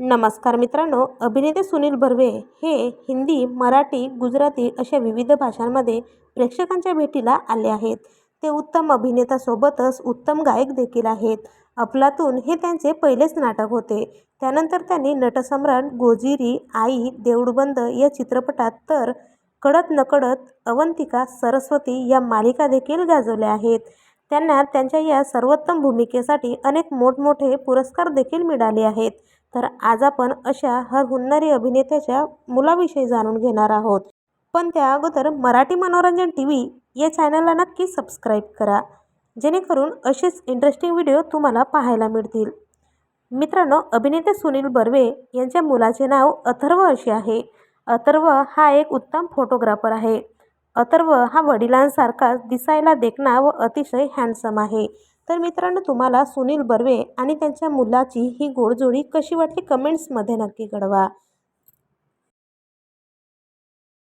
नमस्कार मित्रांनो अभिनेते सुनील बर्वे हे हिंदी मराठी गुजराती अशा विविध भाषांमध्ये प्रेक्षकांच्या भेटीला आले आहेत. ते उत्तम अभिनेतासोबतच उत्तम गायक देखील आहेत. अफलातून हे त्यांचे पहिलेच नाटक होते. त्यानंतर त्यांनी नटसम्राट गोजिरी आई देऊळबंद या चित्रपटात तर कळत नकळत अवंतिका सरस्वती या मालिका देखील गाजवल्या आहेत. त्यांना त्यांच्या या सर्वोत्तम भूमिकेसाठी अनेक मोठमोठे पुरस्कार देखील मिळाले आहेत. तर आज आपण अशा हर हुन्नरी अभिनेत्याच्या मुलाविषयी जाणून घेणार आहोत. पण त्या अगोदर मराठी मनोरंजन टी व्ही या चॅनलला नक्की सबस्क्राईब करा. जेणेकरून असेच इंटरेस्टिंग व्हिडिओ तुम्हाला पाहायला मिळतील. मित्रांनो अभिनेते सुनील बर्वे यांच्या मुलाचे नाव अथर्व असे आहे. अथर्व हा एक उत्तम फोटोग्राफर आहे. अथर्व हा वडिलांसारखाच दिसायला देखणा व अतिशय हँडसम आहे. तर मित्रांनो तुम्हाला सुनील बर्वे आणि त्यांच्या मुलाची ही गोडजोडी कशी वाटली? कमेंट्समध्ये नक्की कळवा.